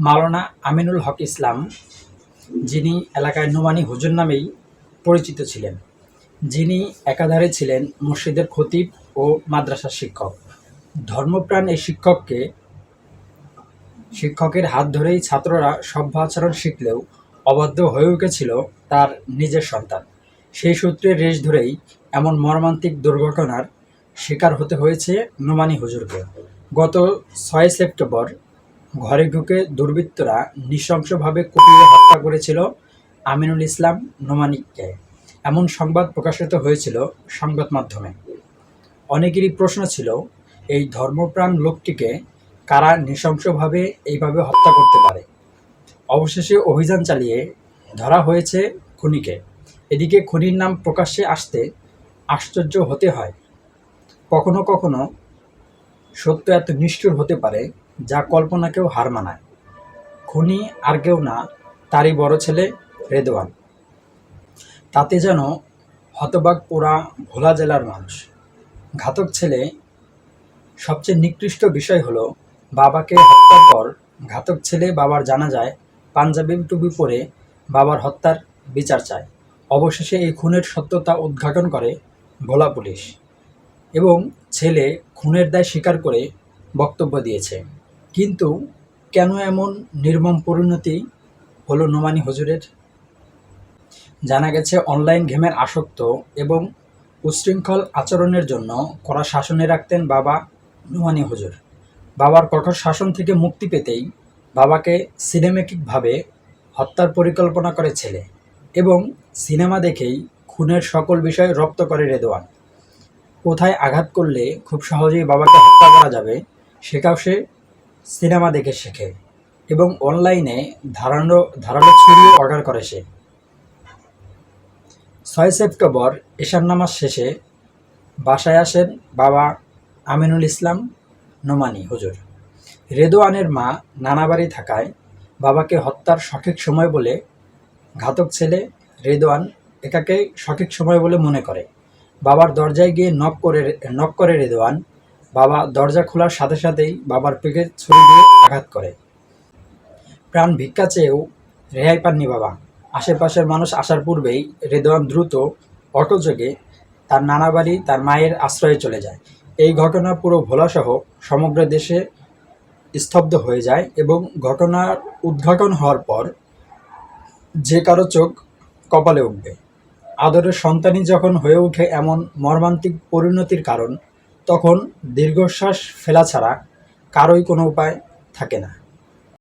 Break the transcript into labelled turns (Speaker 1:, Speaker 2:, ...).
Speaker 1: মাওলানা আমিনুল হক ইসলাম, যিনি এলাকায় নোমানি হুজুর নামেই পরিচিত ছিলেন। যিনি একাধারে ছিলেন মসজিদের খতিব ও মাদ্রাসার শিক্ষক। ধর্মপ্রাণ এই শিক্ষককে, শিক্ষকের হাত ধরেই ছাত্ররা সভ্য আচরণ শিখলেও অবাধ্য হয়ে উঠেছিল তার নিজের সন্তান। সেই সূত্রে রেশ ধরেই এমন মর্মান্তিক দুর্ঘটনার শিকার হতে হয়েছে নোমানি হুজুরকে। গত ছয় সেপ্টেম্বর ঘরে ঢুকে দুর্বৃত্তরা নৃশংসভাবে কুপিয়ে হত্যা করেছিল আমিনুল ইসলাম নোমানিককে। এমন সংবাদ প্রকাশিত হয়েছিল সংবাদ মাধ্যমে। অনেকেরই প্রশ্ন ছিল, এই ধর্মপ্রাণ লোকটিকে কারা নৃশংসভাবে এইভাবে হত্যা করতে পারে? অবশেষে অভিযান চালিয়ে ধরা হয়েছে খুনিকে। এদিকে খুনির নাম প্রকাশ্যে আসতে আশ্চর্য হতে হয়। কখনো কখনো সত্য এত নিষ্ঠুর হতে পারে যা কল্পনাকেও হার মানায়। খুনি আর কেউ না, তারই বড় ছেলে রেদওয়ান তাতে যেন হতবাক পোড়া ভোলা জেলার মানুষ। ঘাতক ছেলে, সবচেয়ে নিকৃষ্ট বিষয় হলো বাবাকে হত্যার পর ঘাতক ছেলে বাবার জানা যায় পাঞ্জাবি টুপি পরে বাবার হত্যার বিচার চায়। অবশেষে এই খুনের সত্যতা উদ্ঘাটন করে ভোলা পুলিশ। এবং ছেলে খুনের দায় স্বীকার করে বক্তব্য দিয়েছে। কিন্তু কেন এমন নির্মম পরিণতি হলো নোমানি হজুরের? জানা গেছে, অনলাইন গেমের আসক্ত এবং উচ্ছৃঙ্খল আচরণের জন্য কড়া শাসনে রাখতেন বাবা নোমানি হজুর। বাবার কঠোর শাসন থেকে মুক্তি পেতেই বাবাকে সিনেমেটিকভাবে হত্যার পরিকল্পনা করে ছেলে এবং সিনেমা দেখেই খুনের সকল বিষয় রপ্ত করে রেদওয়ান কোথায় আঘাত করলে খুব সহজেই বাবাকে হত্যা করা যাবে, সেটাও সে সিনেমা দেখে শেখে এবং অনলাইনে ধারানো ধারালো ছুরি অর্ডার করে সে। ছয় সেপ্টেম্বর এশার নামাজ শেষে বাসায় আসেন বাবা আমিনুল ইসলাম নোমানি হুজুর। রেদোয়ানের মা নানাবাড়ি থাকায় বাবাকে হত্যার সঠিক সময় বলে ঘাতক ছেলে রেদোয়ান এটাকে সঠিক সময় বলে মনে করে। বাবার দরজায় গিয়ে নক করে নক করে রেদোয়ান বাবা দরজা খোলার সাথে সাথেই বাবার পেটে ছুরি দিয়ে আঘাত করে। প্রাণ ভিক্ষা চেয়েও রেহাই পাননি বাবা। আশেপাশের মানুষ আসার পূর্বেই রেদওয়ান দ্রুত অটোযোগে তার নানা বাড়ি তার মায়ের আশ্রয়ে চলে যায়। এই ঘটনা পুরো ভোলাসহ সমগ্র দেশে স্তব্ধ হয়ে যায় এবং ঘটনার উদ্ঘাটন হওয়ার পর যে কারও চোখ কপালে উঠবে। আদরের সন্তানই যখন হয়ে ওঠে এমন মর্মান্তিক পরিণতির কারণ, তখন দীর্ঘশ্বাস ফেলা ছাড়া কারোই কোনো উপায় থাকে না।